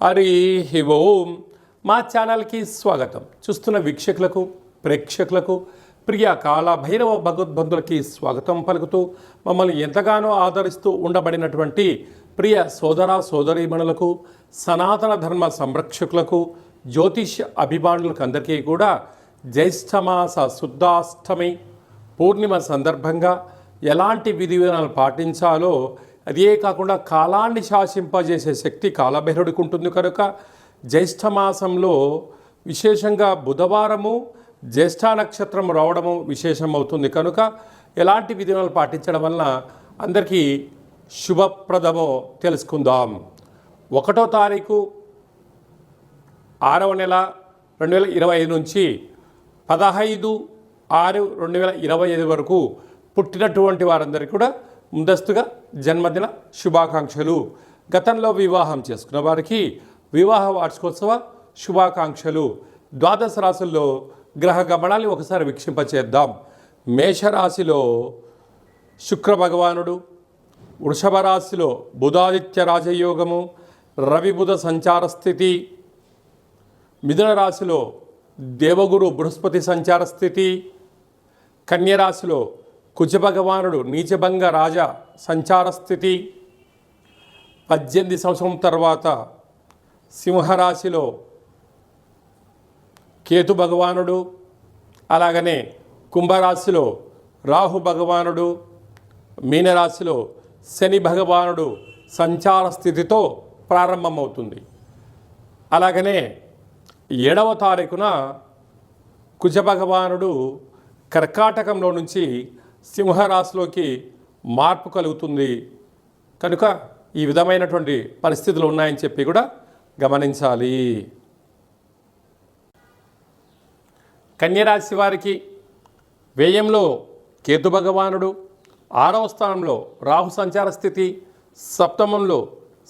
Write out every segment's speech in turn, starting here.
హరి ఓం. మా ఛానల్కి స్వాగతం. చూస్తున్న వీక్షకులకు ప్రేక్షకులకు ప్రియ కాళభైరవ భగవద్బంధులకి స్వాగతం పలుకుతూ మమ్మల్ని ఎంతగానో ఆదరిస్తూ ఉండబడినటువంటి ప్రియ సోదర సోదరీమణులకు సనాతన ధర్మ సంరక్షకులకు జ్యోతిష్ అభిమానులకు అందరికీ కూడా జ్యేష్ఠమాస శుద్ధాష్టమి పూర్ణిమ సందర్భంగా ఎలాంటి విధి విధానాలు పాటించాలో అదే కాకుండా కాలాన్ని శాసింపజేసే శక్తి కాలభైరుడికి ఉంటుంది కనుక జ్యేష్ఠమాసంలో విశేషంగా బుధవారము జ్యేష్ఠ నక్షత్రం రావడము విశేషం అవుతుంది కనుక ఎలాంటి విధానాలు పాటించడం వలన అందరికీ శుభప్రదమో తెలుసుకుందాం. ఒకటో తారీఖు ఆరవ నెల రెండు వేల ఇరవై ఐదు నుంచి పదహైదు ఆరు రెండు వేల ఇరవై ఐదు వరకు పుట్టినటువంటి వారందరికీ కూడా ముందస్తుగా జన్మదిన శుభాకాంక్షలు. గతంలో వివాహం చేసుకున్న వారికి వివాహ వార్షికోత్సవ శుభాకాంక్షలు. ద్వాదశ రాశుల్లో గ్రహ గమనాన్ని ఒకసారి వీక్షింపచేద్దాం. మేషరాశిలో శుక్ర భగవానుడు వృషభ రాశిలో బుధాదిత్య రాజయోగము రవిబుధ సంచార స్థితి మిథున రాశిలో దేవగురు బృహస్పతి సంచార స్థితి కన్యరాశిలో కుజభగవానుడు నీచభంగ రాజ సంచార స్థితి పద్దెనిమిది సంవత్సరం తర్వాత సింహరాశిలో కేతు భగవానుడు అలాగనే కుంభరాశిలో రాహు భగవానుడు మీనరాశిలో శని భగవానుడు సంచార స్థితితో ప్రారంభమవుతుంది. అలాగనే ఏడవ తారీఖున కుజభగవానుడు కర్కాటకంలో నుంచి సింహరాశిలోకి మార్పు కలుగుతుంది. కనుక ఈ విధమైనటువంటి పరిస్థితులు ఉన్నాయని చెప్పి కూడా గమనించాలి. కన్యరాశి వారికి వ్యయంలో కేతు భగవానుడు ఆరవ స్థానంలో రాహు సంచార స్థితి సప్తమంలో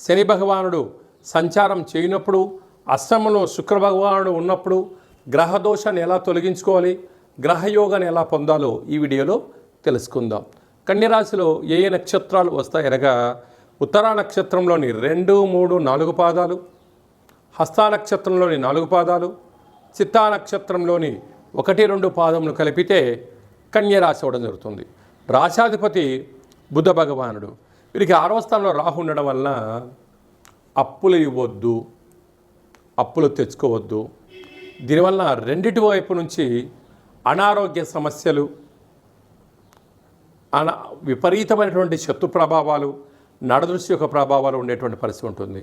శని భగవానుడు సంచారం చేయనప్పుడు అష్టమంలో శుక్ర భగవానుడు ఉన్నప్పుడు గ్రహదోషాన్ని ఎలా తొలగించుకోవాలి గ్రహయోగాన్ని ఎలా పొందాలో ఈ వీడియోలో తెలుసుకుందాం. కన్యరాశిలో ఏ ఏ నక్షత్రాలు వస్తాయనగా ఉత్తరా నక్షత్రంలోని రెండు మూడు నాలుగు పాదాలు హస్తా నక్షత్రంలోని నాలుగు పాదాలు చిత్తా నక్షత్రంలోని ఒకటి రెండు పాదములు కలిపితే కన్యరాశి అవడం జరుగుతుంది. రాశాధిపతి బుధ భగవానుడు. వీరికి ఆరవ స్థానంలో రాహు ఉండడం వలన అప్పులు ఇవ్వద్దు అప్పులు తెచ్చుకోవద్దు. దీనివల్ల రెండిటి వైపు నుంచి అనారోగ్య సమస్యలు అన విపరీతమైనటువంటి శత్రు ప్రభావాలు నడదృష్టి యొక్క ప్రభావాలు ఉండేటువంటి పరిస్థితి ఉంటుంది.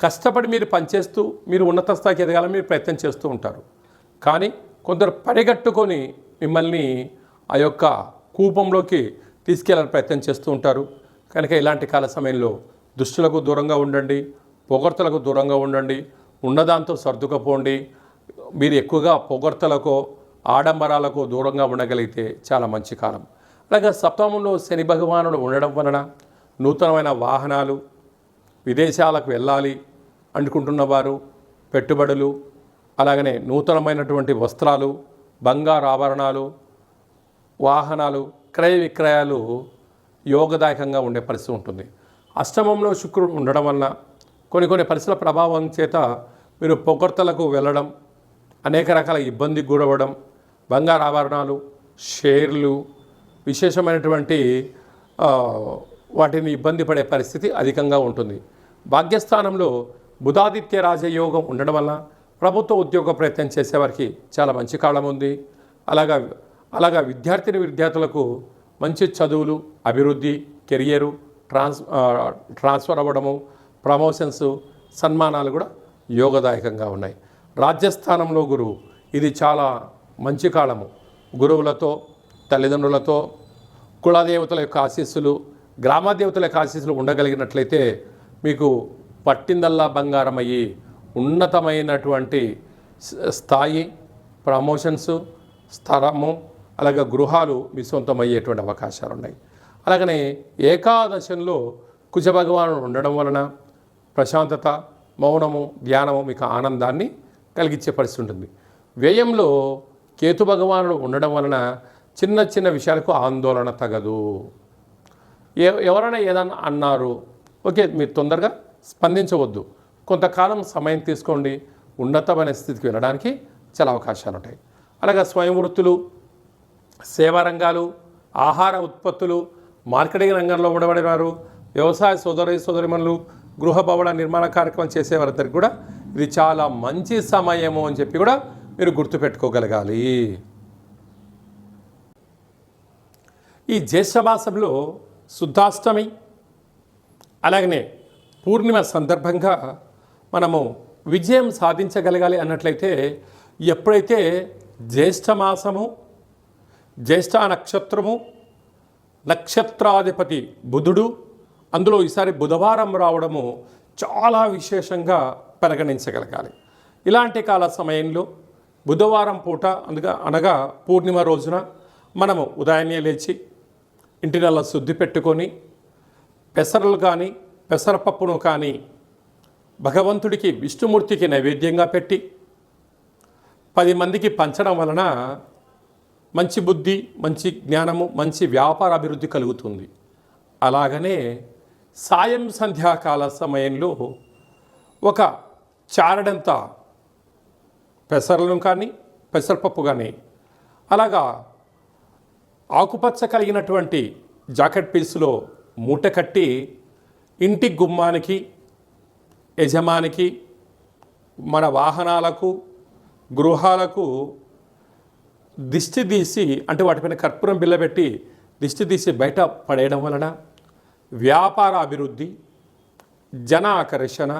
కష్టపడి మీరు పనిచేస్తూ మీరు ఉన్నత స్థాయికి ఎదగాలని మీరు ప్రయత్నం చేస్తూ ఉంటారు. కానీ కొందరు పరిగట్టుకొని మిమ్మల్ని ఆ యొక్క కూపంలోకి తీసుకెళ్ళాలని ప్రయత్నం చేస్తూ ఉంటారు. కనుక ఇలాంటి కాల సమయంలో దుష్టులకు దూరంగా ఉండండి పొగడ్తలకు దూరంగా ఉండండి ఉన్నదాంతో సర్దుకపోండి. మీరు ఎక్కువగా పొగడ్తలకో ఆడంబరాలకు దూరంగా ఉండగలిగితే చాలా మంచి కాలం. అలాగే సప్తమంలో శని భగవానుడు ఉండడం వలన నూతనమైన వాహనాలు విదేశాలకు వెళ్ళాలి అనుకుంటున్నవారు పెట్టుబడులు అలాగనే నూతనమైనటువంటి వస్త్రాలు బంగారు ఆభరణాలు వాహనాలు క్రయ విక్రయాలు యోగదాయకంగా ఉండే పరిస్థితి ఉంటుంది. అష్టమంలో శుక్రుడు ఉండడం వలన కొన్ని కొన్ని పరిస్థితుల ప్రభావం చేత మీరు పొగడ్తలకు వెళ్ళడం అనేక రకాల ఇబ్బందికి గురవడం బంగారు ఆభరణాలు షేర్లు విశేషమైనటువంటి వాటిని ఇబ్బంది పడే పరిస్థితి అధికంగా ఉంటుంది. భాగ్యస్థానంలో బుధాదిత్య రాజయోగం ఉండడం వల్ల ప్రభుత్వ ఉద్యోగ ప్రయత్నం చేసేవారికి చాలా మంచి కాలం ఉంది. అలాగా అలాగా విద్యార్థిని విద్యార్థులకు మంచి చదువులు అభివృద్ధి కెరియరు ట్రాన్స్ ట్రాన్స్ఫర్ అవ్వడము ప్రమోషన్స్ సన్మానాలు కూడా యోగదాయకంగా ఉన్నాయి. రాజ్యస్థానంలో గురువు ఇది చాలా మంచి కాలము. గురువులతో తల్లిదండ్రులతో కులదేవతల యొక్క ఆశీస్సులు గ్రామదేవతల యొక్క ఆశీస్సులు ఉండగలిగినట్లయితే మీకు పట్టిందల్లా బంగారం అయ్యి ఉన్నతమైనటువంటి స్- స్థాయి ప్రమోషన్స్ స్థలము అలాగే గృహాలు మీ సొంతమయ్యేటువంటి అవకాశాలు ఉన్నాయి అలాగనే ఏకాదశంలో కుజభగవానుడు ఉండడం వలన ప్రశాంతత మౌనము ధ్యానము మీకు ఆనందాన్ని కలిగించే పరిస్థితి ఉంటుంది. వ్యయంలో కేతు భగవానుడు ఉండడం వలన చిన్న చిన్న విషయాలకు ఆందోళన తగదు. ఏ ఎవరైనా ఏదన్నా అన్నారు ఓకే మీరు తొందరగా స్పందించవద్దు. కొంతకాలం సమయం తీసుకోండి. ఉన్నతమైన స్థితికి వెళ్ళడానికి చాలా అవకాశాలు ఉంటాయి. అలాగే స్వయం వృత్తులు సేవా రంగాలు ఆహార ఉత్పత్తులు మార్కెటింగ్ రంగంలో ఉండబడినారు వ్యవసాయ సోదరి సోదరిమణులు గృహ భవన నిర్మాణ కార్యక్రమం చేసే కూడా ఇది చాలా మంచి సమయము అని చెప్పి కూడా మీరు గుర్తుపెట్టుకోగలగాలి. ఈ జ్యేష్ఠమాసంలో శుద్ధాష్టమి అలాగనే పూర్ణిమ సందర్భంగా మనము విజయం సాధించగలగాలి అన్నట్లయితే ఎప్పుడైతే జ్యేష్ఠమాసము జ్యేష్ఠ నక్షత్రము నక్షత్రాధిపతి బుధుడు అందులో ఈసారి బుధవారం రావడము చాలా విశేషంగా పరిగణించగలగాలి. ఇలాంటి కాల సమయంలో బుధవారం పూట అందుగా అనగా పూర్ణిమ రోజున మనము ఉదయాన్నే లేచి ఇంటినల్లా శుద్ధి పెట్టుకొని పెసరలు కానీ పెసరపప్పును కానీ భగవంతుడికి విష్ణుమూర్తికి నైవేద్యంగా పెట్టి పది మందికి పంచడం వలన మంచి బుద్ధి మంచి జ్ఞానము మంచి వ్యాపార అభివృద్ధి కలుగుతుంది. అలాగనే సాయం సంధ్యాకాల సమయంలో ఒక చారడంత పెసరలను కానీ పెసరపప్పు కానీ అలాగా ఆకుపచ్చ కలిగినటువంటి జాకెట్ పీసులో మూట కట్టి ఇంటి గుమ్మానికి యజమానికి మన వాహనాలకు గృహాలకు దిష్టి తీసి అంటే వాటిపైన కర్పూరం బిల్లబెట్టి దిష్టి తీసి బయట పడేయడం వలన వ్యాపార అభివృద్ధి జన ఆకర్షణ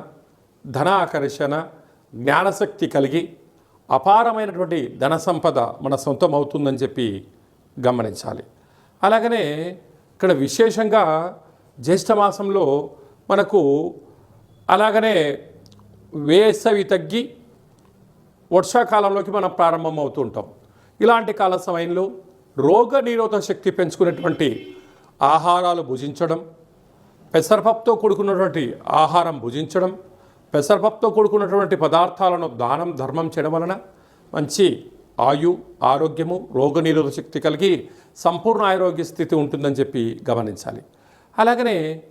ధన ఆకర్షణ జ్ఞానశక్తి కలిగి అపారమైనటువంటి ధన సంపద మన సొంతం అవుతుందని చెప్పి గమనించాలి. అలాగనే ఇక్కడ విశేషంగా జ్యేష్ఠమాసంలో మనకు అలాగనే వేసవి తగ్గి వర్షాకాలంలోకి మనం ప్రారంభం అవుతూ ఉంటాం ఇలాంటి కాల సమయంలో రోగ నిరోధక శక్తి పెంచుకునేటువంటి ఆహారాలు భుజించడం పెసరపప్పుతో కూడుకున్నటువంటి ఆహారం భుజించడం పెసరపప్పుతో కూడుకున్నటువంటి పదార్థాలను దానం ధర్మం చేయడం వలన మంచి ఆయు ఆరోగ్యము రోగనిరోధక శక్తి కలిగి సంపూర్ణ ఆరోగ్య స్థితి ఉంటుందని చెప్పి గమనించాలి. అలాగనే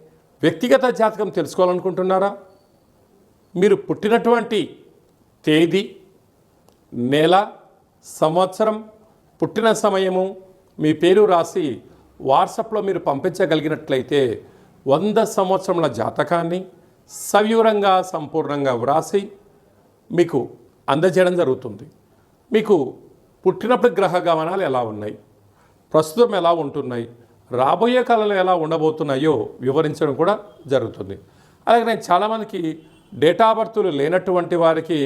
వ్యక్తిగత జాతకం తెలుసుకోవాలనుకుంటున్నారా? మీరు పుట్టినటువంటి తేదీ నెల సంవత్సరం పుట్టిన సమయము మీ పేరు రాసి వాట్సాప్లో మీరు పంపించగలిగినట్లయితే వంద సంవత్సరముల జాతకాన్ని సవివరంగా సంపూర్ణంగా వ్రాసి మీకు అందజేయడం జరుగుతుంది. మీకు పుట్టినప్పుడు గ్రహ గమనాలు ఎలా ఉన్నాయి? ప్రస్తుతం ఎలా ఉంటున్నాయి? రాబోయే కాలంలో ఎలా ఉండబోతున్నాయో వివరించడం కూడా జరుగుతుంది. అలాగే నేను చాలామందికి డేటా బర్తులు లేనటువంటి వారికి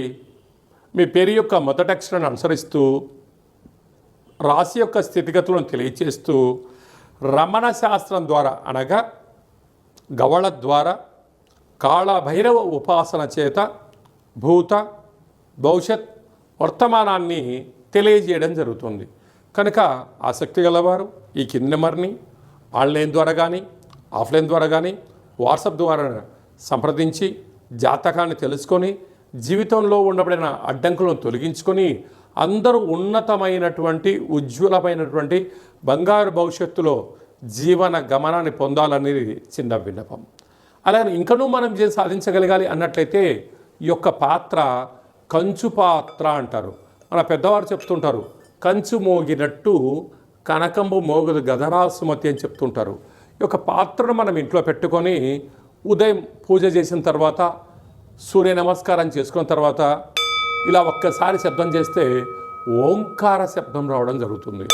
మీ పేరు యొక్క మొదటి అక్షరాన్ని అనుసరిస్తూ రాశి యొక్క స్థితిగతులను తెలియచేస్తూ రమణ శాస్త్రం ద్వారా అనగా గవళ ద్వారా కాళభైరవ ఉపాసన చేత భూత భవిష్యత్ వర్తమానాన్ని తెలియజేయడం జరుగుతుంది. కనుక ఆసక్తి గలవారు ఈ కింది నెంబర్ని ఆన్లైన్ ద్వారా కానీ ఆఫ్లైన్ ద్వారా కానీ వాట్సాప్ ద్వారా సంప్రదించి జాతకాన్ని తెలుసుకొని జీవితంలో ఉండబడిన అడ్డంకులను తొలగించుకొని అందరూ ఉన్నతమైనటువంటి ఉజ్వలమైనటువంటి బంగారు భవిష్యత్తులో జీవన గమనాన్ని పొందాలనేది చిన్న విన్నపం. అలాగే ఇంకనూ మనం జీ- సాధించగలగాలి అన్నట్లయితే ఈ యొక్క పాత్ర కంచు పాత్ర అంటారు. మన పెద్దవారు చెప్తుంటారు కంచు మోగినట్టు కనకంబు మోగదు గదరాసుమతి అని చెప్తుంటారు. ఈ యొక్క పాత్రను మనం ఇంట్లో పెట్టుకొని ఉదయం పూజ చేసిన తర్వాత సూర్య నమస్కారం చేసుకున్న తర్వాత ఇలా ఒక్కసారి శబ్దం చేస్తే ఓంకార శబ్దం రావడం జరుగుతుంది.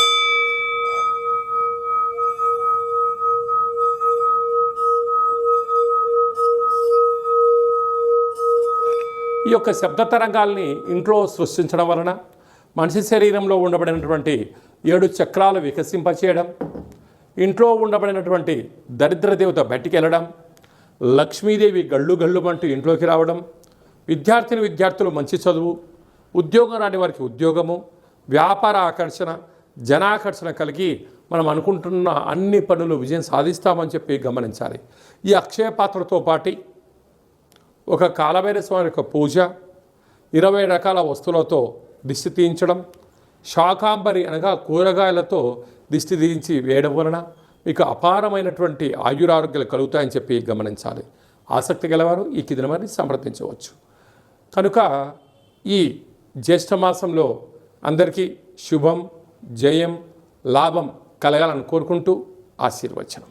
ఈ యొక్క శబ్ద తరంగాల్ని ఇంట్లో సృష్టించడం వలన మనిషి శరీరంలో ఉండబడినటువంటి ఏడు చక్రాలు వికసింపచేయడం ఇంట్లో ఉండబడినటువంటి దరిద్ర దేవత బయటికి వెళ్ళడం లక్ష్మీదేవి గళ్ళు గళ్ళు అంటూ ఇంట్లోకి రావడం విద్యార్థిని విద్యార్థులు మంచి చదువు ఉద్యోగం రాని వారికి ఉద్యోగము వ్యాపార ఆకర్షణ జనాకర్షణ కలిగి మనం అనుకుంటున్న అన్ని పనులు విజయం సాధిస్తామని చెప్పి గమనించాలి. ఈ అక్షయ పాత్రతో పాటి ఒక కాలభైర స్వామి యొక్క పూజ ఇరవై రకాల వస్తువులతో దిష్టి తీయించడం శాకాంబరి అనగా కూరగాయలతో దిష్టి తీయించి వేయడం వలన మీకు అపారమైనటువంటి ఆయురారోగ్యాలు కలుగుతాయని చెప్పి గమనించాలి. ఆసక్తి గలవారు ఈ కిదినమని సమర్థించవచ్చు. కనుక ఈ జ్యేష్ఠ మాసంలో అందరికీ శుభం జయం లాభం కలగాలని కోరుకుంటూ ఆశీర్వచనం.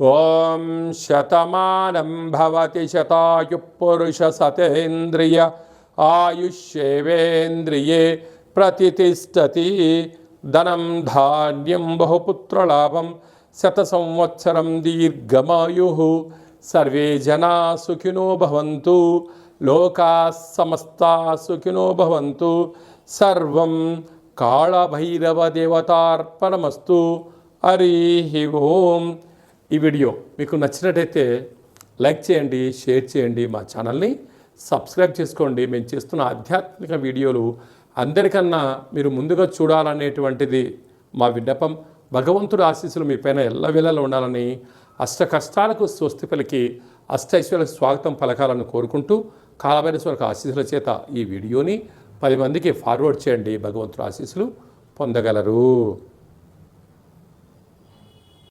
ఓం శతమానం భవతి శతాయు పురుష సతేంద్రియ ఆయుష్యేవేంద్రియే ప్రతిష్టతి ధనం ధాన్యం బహుపుత్రలాభం శత సంవత్సరం దీర్ఘమాయు. సర్వే జనా సుఖినో భవంతు లోకా సమస్తా సుఖినో భవంతు. సర్వం కాళభైరవ దేవతార్పణమస్తు. హరి ఓం ఈ వీడియో మీకు నచ్చినట్టయితే లైక్ చేయండి షేర్ చేయండి మా ఛానల్ని సబ్స్క్రైబ్ చేసుకోండి. మేము చేస్తున్న ఆధ్యాత్మిక వీడియోలు అందరికన్నా మీరు ముందుగా చూడాలనేటువంటిది మా విన్నపం. భగవంతుడు ఆశీస్సులు మీ పైన ఎల్లవేళలా ఉండాలని అష్ట కష్టాలకు స్వస్తి పలికి అష్టైశ్వర్య స్వాగతం పలకాలను కోరుకుంటూ కాలభైరస్వరకు ఆశీస్సుల చేత ఈ వీడియోని పది మందికి ఫార్వర్డ్ చేయండి. భగవంతుడు ఆశీస్సులు పొందగలరు.